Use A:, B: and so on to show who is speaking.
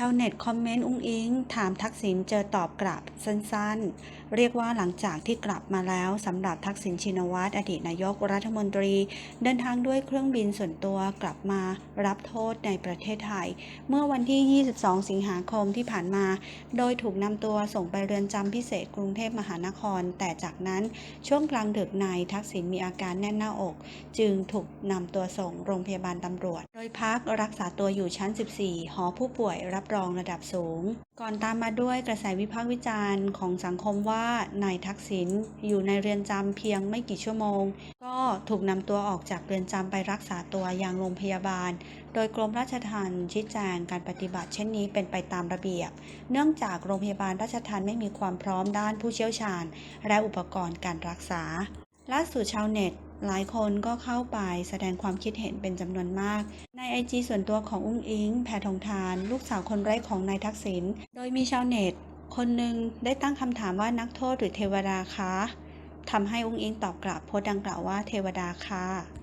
A: ชาวเน็ตคอมเมนต์อุ้งอิง ถามทักษิณเจอตอบกลับสั้นๆ เรียกว่าหลังจากที่กลับมาแล้วสำหรับทักษิณชินวัตรอดีตนายกรัฐมนตรี เดินทางด้วยเครื่องบินส่วนตัวกลับมารับโทษในประเทศไทย เมื่อวันที่ 22 สิงหาคมที่ผ่านมา โดยถูกนำตัวส่งไปเรือนจำพิเศษกรุงเทพมหานคร แต่จากนั้นช่วงกลางดึกนายทักษิณมีอาการแน่นหน้าอก จึงถูกนำตัวส่งโรงพยาบาลตำรวจ โดยพักรักษาตัวอยู่ชั้น 14 หอผู้ป่วยรับรองระดับสูง ก่อนตามมาด้วยกระแสวิพากษ์วิจารณ์ของสังคมว่านายทักษิณอยู่ในเรือนจำเพียงไม่กี่ชั่วโมง ก็ถูกนำตัวออกจากเรือนจำไปรักษาตัวยังโรงพยาบาล โดยกรมราชทัณฑ์ชี้แจงการปฏิบัติเช่นนี้เป็นไปตามระเบียบ เนื่องจากโรงพยาบาลราชทัณฑ์ไม่มีความพร้อมด้านผู้เชี่ยวชาญ และอุปกรณ์การรักษาล่าสุดชาวเน็ต หลายคนก็เข้าไปแสดงความคิดเห็นเป็นจำนวนมาก ในไอจีส่วนตัวของอุ้งอิง แพทองทาน ลูกสาวคนแรกของนายทักษิณโดยมีชาวเน็ต คนหนึ่งได้ตั้งคำถามว่านักโทษหรือเทวดาคะทำให้อุ้งอิงตอบกลับโพสต์ดังกล่าวว่าเทวดาค่ะ